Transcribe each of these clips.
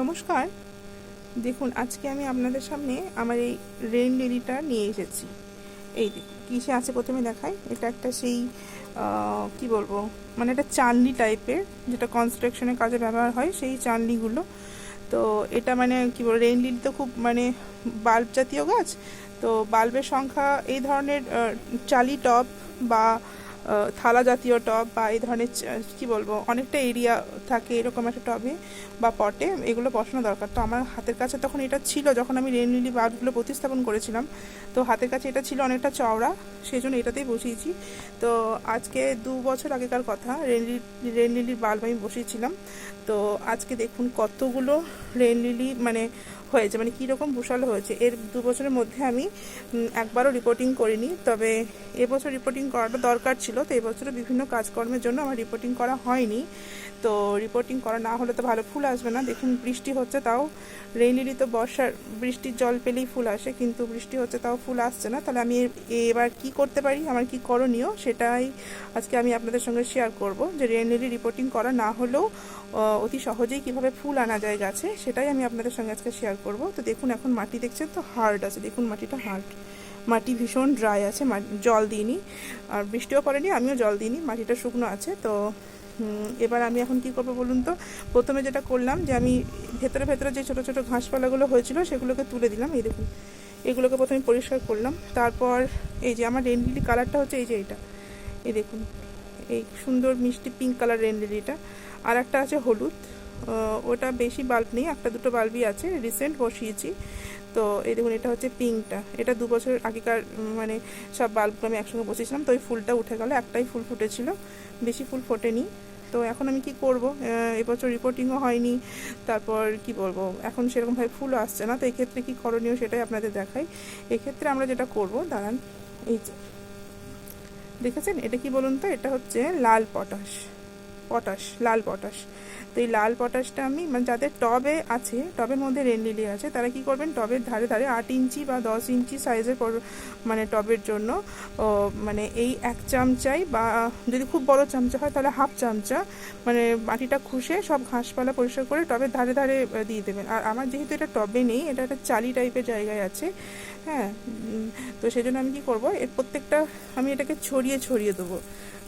নমস্কার। দেখুন, আজকে আমি আপনাদের সামনে আমার এই রেন লিলিটা নিয়ে এসেছি। এই দেখুন কিসে আছে প্রথমে দেখাই? এটা একটা সেই কি বলব? মানে এটা চানলি টাইপের, যেটা কনস্ট্রাকশনের কাজে ব্যবহার হয়, সেই চানলিগুলো। তো এটা মানে কি বলব রেন লিলি তো খুব মানে বাল্ব জাতীয় গাছ। তো বাল্বের সংখ্যা এই ধরনের চালি টব বা থালা জাতীয় টব বা এই ধরনের কি বলব, অনেকটা এরিয়া থাকে এরকম একটা টবে বা পটে, এগুলো বসানো দরকার। তো আমার হাতের কাছে তখন এটা ছিল, যখন আমি রেন লিলি বাল্বগুলো প্রতিস্থাপন করেছিলাম। তো হাতের কাছে এটা ছিল অনেকটা চওড়া সেই জন্য এটাতেই বসিয়েছি। তো আজকে দু বছর আগেকার কথা, রেন লিলি রেন লিলির বাল্ব আমি বসিয়েছিলাম। তো আজকে দেখুন কতগুলো রেন লিলি মানে হয়েছে মানে কীরকম বিশাল হয়েছে, এর দু বছরের মধ্যে আমি একবারও রিপোর্টিং করিনি। তবে এবছর রিপোর্টিং করাটা দরকার ছিল, তো এবছরে বিভিন্ন কাজকর্মের জন্য আমার রিপোর্টিং করা হয়নি। তো রিপোর্টিং করা না হলে তো ভালো ফুল আসবে না। দেখুন, বৃষ্টি হচ্ছে তাও রেইনিলি তো বর্ষার, বৃষ্টির জল পেলেই ফুল আসে, কিন্তু বৃষ্টি হচ্ছে তাও ফুল আসছে না। তাহলে আমি এবার কি করতে পারি? আমার কি করণীয়? সেটাই আজকে আমি আপনাদের সঙ্গে শেয়ার করব, যে রেইনিলি রিপোর্টিং করা না হলেও অতি সহজেই কীভাবে ফুল আনা যায় গাছে, সেটাই আমি আপনাদের সঙ্গে আজকে শেয়ার করব। তো দেখুন, এখন মাটি দেখছেন তো? হার্ড আছে। দেখুন, মাটিটা হার্ড। মাটি ভীষণ ড্রাই আছে। জল দিইনি। আর বৃষ্টিও পড়েনি, আমিও জল দিইনি। মাটিটা শুকনো আছে। তো এবার আমি এখন কি করব বলুন তো? প্রথমে যেটা করলাম যে, আমি ভেতরে ভেতরে যে ছোটো ছোটো ঘাসপালাগুলো হয়েছিল, সেগুলোকে তুলে দিলাম। এই দেখুন, এগুলোকে প্রথমে পরিষ্কার করলাম। তারপর এই যে, আমার রেনলিলি কালারটা হচ্ছে এই যে, এইটা। এই দেখুন, এই সুন্দর মিষ্টি পিঙ্ক কালার রেনলিলিটা। আর একটা আছে হলুদ। ওটা বেশি বাল্ব নেই, একটা দুটো বাল্বই আছে রিসেন্ট বসিয়েছি। তো এই দেখুন, এটা হচ্ছে পিঙ্কটা এটা দু বছর আগেকার মানে সব বাল্বগুলো আমি একসঙ্গে বসিয়েছিলাম, তো ওই ফুলটা উঠে গেল, একটাই ফুল ফুটেছিল। বেশি ফুল ফোটেনি। তো এখন আমি কি করব? এবছর রিপোর্টিংও হয়নি। তারপর কি বলব? এখন সেরকমভাবে ফুলও আসছে না, তো এই ক্ষেত্রে কী করণীয় সেটাই আপনাদের দেখাই। এক্ষেত্রে আমরা যেটা করব, দাঁড়ান, এই যে, দেখেছেন? এটা কি বলুন তো? এটা হচ্ছে লাল পটাশ। পটাশ, লাল পটাশ। তো এই লাল পটাশটা আমি মানে যাদের টবে আছে, টবের মধ্যে রেন লিলি আছে, তারা কি করবেন? টবের ধারে ধারে আট ইঞ্চি বা দশ ইঞ্চি সাইজের মানে টবের জন্য মানে এই এক চামচাই বা যদি খুব বড় চামচা হয়, তাহলে হাফ চামচা মানে মাটিটা খুশে সব ঘাসপালা পরিষ্কার করে টবের ধারে ধারে দিয়ে দেবেন। আর আমার যেহেতু এটা টবে নেই, এটা একটা চালি টাইপের জায়গায় আছে হ্যাঁ তো সেই জন্য আমি কি করব? এর প্রত্যেকটা, আমি এটাকে ছড়িয়ে ছড়িয়ে দেবো।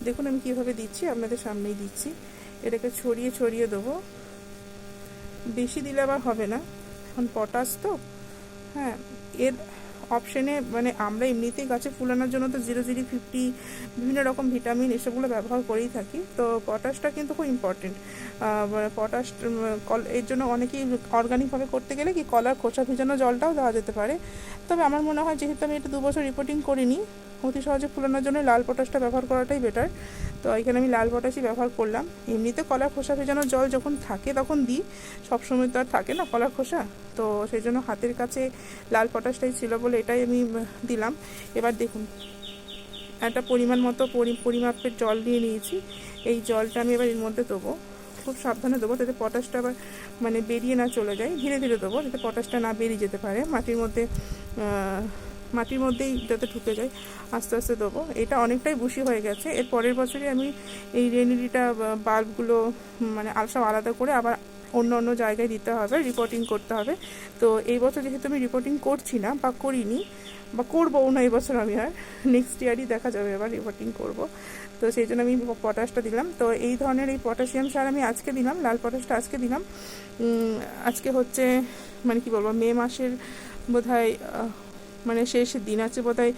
দেখুন আমি কীভাবে দিচ্ছি আপনাদের সামনেই দিচ্ছি। এটাকে ছড়িয়ে ছড়িয়ে দেবো। বেশি দিলে আবার হবে না। এখন পটাশ তো। হ্যাঁ এর অপশনে মানে আমরা এমনিতেই গাছে ফুল আনার জন্য তো জিরো জিরো ফিফটি বিভিন্ন রকম ভিটামিন এসবগুলো ব্যবহার করেই থাকি। তো পটাশটা কিন্তু খুব ইম্পর্টেন্ট পটাশ উম, কল- এর জন্য অনেকেই অর্গানিকভাবে করতে গেলে কি কলার খোসা ভিজানো জলটাও দেওয়া যেতে পারে। তবে আমার মনে হয় যেহেতু আমি এটা দু বছর রিপোর্টিং করিনি অতি সহজে ফুলানোর জন্য লাল পটাশটা ব্যবহার করাটাই বেটার তো এখানে আমি লাল পটাশই ব্যবহার করলাম। এমনিতে কলার খোসা ভেজানো জল যখন থাকে তখন দিই। সবসময় তো আর থাকে না কলার খোসা। তো সেই জন্য হাতের কাছে লাল পটাশটাই ছিল বলে এটাই আমি দিলাম। এবার দেখুন, একটা পরিমাণ মতো পরি- পরিমাপের জল নিয়ে নিয়েছি। এই জলটা আমি এবার এর মধ্যে দেবো। খুব সাবধানে দেবো যাতে পটাশটা আবার মানে বেরিয়ে না চলে যায়। ধীরে ধীরে দেবো যাতে পটাশটা না বেরিয়ে যেতে পারে। মাটির মধ্যে মাটির মধ্যেই যাতে ঢুকে যায় আস্তে আস্তে দেবো। এটা অনেকটাই বুশি হয়ে গেছে। এর পরের বছরই আমি এই রেনিডিটা বাল্বগুলো মানে সব আলাদা করে আবার অন্য অন্য জায়গায় দিতে হবে রিপোর্টিং করতে হবে। তো এই বছর যেহেতু আমি রিপোর্টিং করছি না বা করিনি বা করব না এই বছর আমি আর নেক্সট ইয়ারই দেখা যাবে এবার রিপোর্টিং করব। তো সেই জন্য আমি পটাশটা দিলাম। তো এই ধরনের এই পটাশিয়াম সার আমি আজকে দিলাম লাল পটাশটা আজকে দিলাম। আজকে হচ্ছে মানে কি বলব মে মাসের বোধহয় আহ, মানে শেষ দিন আছে বোধহয়,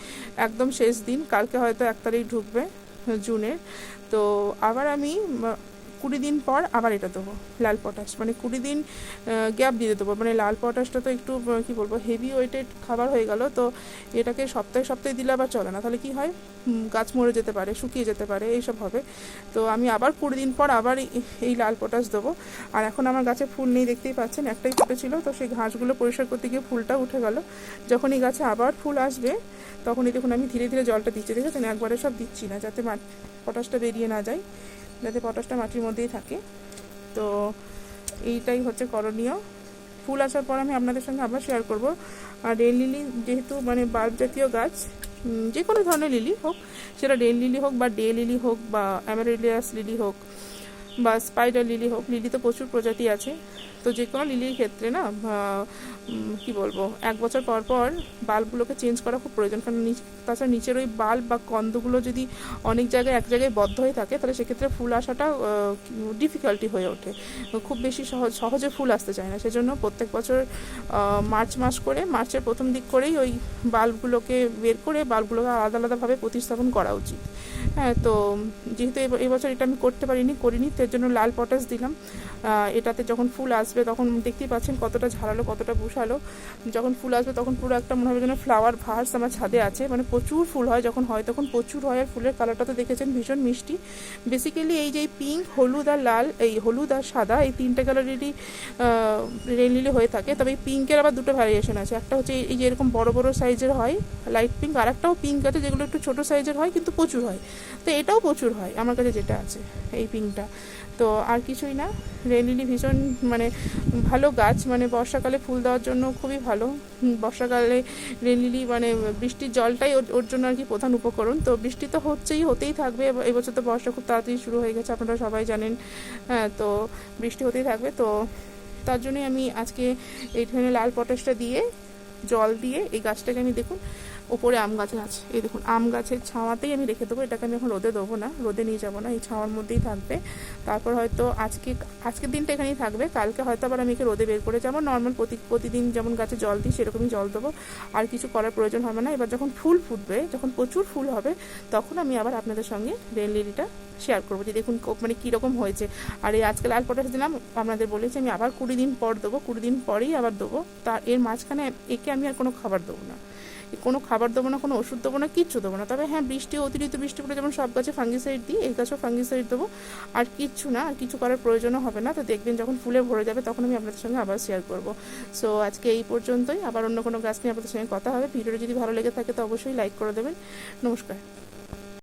একদম শেষ দিন। কালকে হয়তো এক তারিখ ঢুকবে, জুনের। তো আবার আমি কুড়ি দিন পর আবার এটা দেবো, লাল পটাশ। মানে কুড়ি দিন গ্যাপ দিয়ে দেবো। মানে লাল পটাশটা তো একটু কি বলব হেভি ওয়েটেড খাবার হয়ে গেল, তো এটাকে সপ্তাহে সপ্তাহে দিলে আবার চলে না। তাহলে কি হয়? গাছ মরে যেতে পারে, শুকিয়ে যেতে পারে, এইসব হবে। তো আমি আবার কুড়ি দিন পর আবার এই- লাল পটাশ দেবো। আর এখন আমার গাছে ফুল নেই, দেখতেই পাচ্ছেন, একটাই ফুটেছিল তো সেই ঘাসগুলো পরিষ্কার করতে গিয়ে ফুলটা উঠে গেল। যখন এই গাছে আবার ফুল আসবে, তখনই দেখুন আমি ধীরে ধীরে জলটা দিচ্ছি, দেখেছেন? একবারে সব দিচ্ছি না, যাতে পটাশটা বেরিয়ে না যায়। যাতে পটাশটা মাটির মধ্যেই থাকে। তো এইটাই হচ্ছে করণীয়। ফুল আসার পর আমি আপনাদের সঙ্গে আবার শেয়ার করব। আর রেল লিলি যেহেতু মানে বাল্ব জাতীয় গাছ যে কোনো ধরনের লিলি হোক, সেটা রেল লিলি হোক বা ডে লিলি হোক বা অ্যামারেলিয়াস লিলি হোক বা স্পাইডার লিলি হোক লিলি তো প্রচুর প্রজাতি আছে। তো যে কোনো লিলির ক্ষেত্রে না কি বলব, এক বছর পর পর বাল্বগুলোকে চেঞ্জ করা খুব প্রয়োজন। কারণ তাছাড়া নিচের ওই বাল্ব বা কন্দগুলো যদি অনেক জায়গায়, এক জায়গায় বদ্ধ হয়ে থাকে, তাহলে সেক্ষেত্রে ফুল আসাটা ডিফিকাল্টি হয়ে ওঠে। খুব বেশি সহজ, সহজে ফুল আসতে চায় না। সেজন্য প্রত্যেক বছর মার্চ মাস করে, মার্চের প্রথম দিক করেই ওই বাল্বগুলোকে বের করে, বাল্বগুলোকে আলাদা আলাদাভাবে প্রতিস্থাপন করা উচিত। হ্যাঁ তো যেহেতু এব- এবছর এটা আমি করতে পারিনি, করিনি তার জন্য লাল পটাশ দিলাম। এটাতে যখন ফুল আসবে তখন দেখতেই পাচ্ছেন কতটা ঝাড়ালো কতটা বুসালো। যখন ফুল আসবে তখন পুরো একটা মনে হবে যেন ফ্লাওয়ার ভার্স আমার ছাদে আছে। মানে প্রচুর ফুল হয়, যখন হয় তখন প্রচুর হয়। আর ফুলের কালারটা তো দেখেছেন, ভীষণ মিষ্টি। বেসিক্যালি এই যে পিঙ্ক হলুদ আর লাল, এই হলুদ আর সাদা, এই তিনটে কালারেরই রেল লিলি হয়ে থাকে। তবে এই পিঙ্কের আবার দুটো ভ্যারিয়েশন আছে। একটা হচ্ছে এই যে এরকম বড় বড় সাইজের হয় লাইট পিঙ্ক আর একটাও পিঙ্ক আছে যেগুলো একটু ছোটো সাইজের হয়, কিন্তু প্রচুর হয়। তো এটাও প্রচুর হয়, আমার কাছে যেটা আছে এই পিঙ্কটা তো আর কিছুই না রেল লিলি ভীষণ মানে ভালো গাছ মানে বর্ষাকালে ফুল দেওয়ার জন্য খুবই ভালো। বর্ষাকালে রেল লিলি মানে বৃষ্টির জলটাই ওর- জন্য আর কি প্রধান উপকরণ। তো বৃষ্টি তো হচ্ছেই, হতেই থাকবে। এবছর তো বর্ষা খুব তাড়াতাড়ি শুরু হয়ে গেছে, আপনারা সবাই জানেন। হ্যাঁ তো বৃষ্টি হতেই থাকবে। তো তার জন্যই আমি আজকে এই ধরনের লাল পটাশটা দিয়ে, জল দিয়ে এই গাছটাকে আমি দেখুন ওপরে আম গাছ আছে। এই দেখুন, আম গাছের ছাওয়াতেই আমি রেখে দেবো। এটাকে আমি এখন রোদে দেবো না, রোদে নিয়ে যাব না, এই ছাওয়ার মধ্যেই থাকবে। তারপর হয়তো আজকে, আজকের দিনটা এখানেই থাকবে। কালকে হয়তো আবার আমি একে রোদে বের করে যাব। নর্মাল প্রতি, প্রতিদিন যেমন গাছে জল দিই, সেরকমই জল দেবো। আর কিছু করার প্রয়োজন হবে না। এবার যখন ফুল ফুটবে, যখন প্রচুর ফুল হবে, তখন আমি আবার আপনাদের সঙ্গে রেল লিলিটা শেয়ার করব। যে দেখুন মানে কীরকম হয়েছে। আর এই আজকে লাল পটাশ দিলাম, আপনাদের বলেছি আমি আবার কুড়ি দিন পর দেবো। কুড়ি দিন পরেই আবার দেবো। তার এর মাঝখানে একে আমি আর কোনো খাবার দেবো না। কোনো খাবার দেবো না, কোনো ওষুধ দেবো না, কিচ্ছু দেবো না। তবে হ্যাঁ বৃষ্টি, অতিরিক্ত বৃষ্টি পড়ে যেমন সব গাছে ফাঙ্গিসাইড দিই, এই গাছেও ফাঙ্গিসাইড দেবো। আর কিচ্ছু না, আর কিছু করার প্রয়োজনও হবে না। তো দেখবেন যখন ফুলে ভরে যাবে, তখন আমি আপনাদের সঙ্গে আবার শেয়ার করব। সো আজকে এই পর্যন্তই। আবার অন্য কোনো গাছ নিয়ে আপনাদের সঙ্গে কথা হবে। ভিডিওটা যদি ভালো লেগে থাকে, তো অবশ্যই লাইক করে দেবেন। নমস্কার।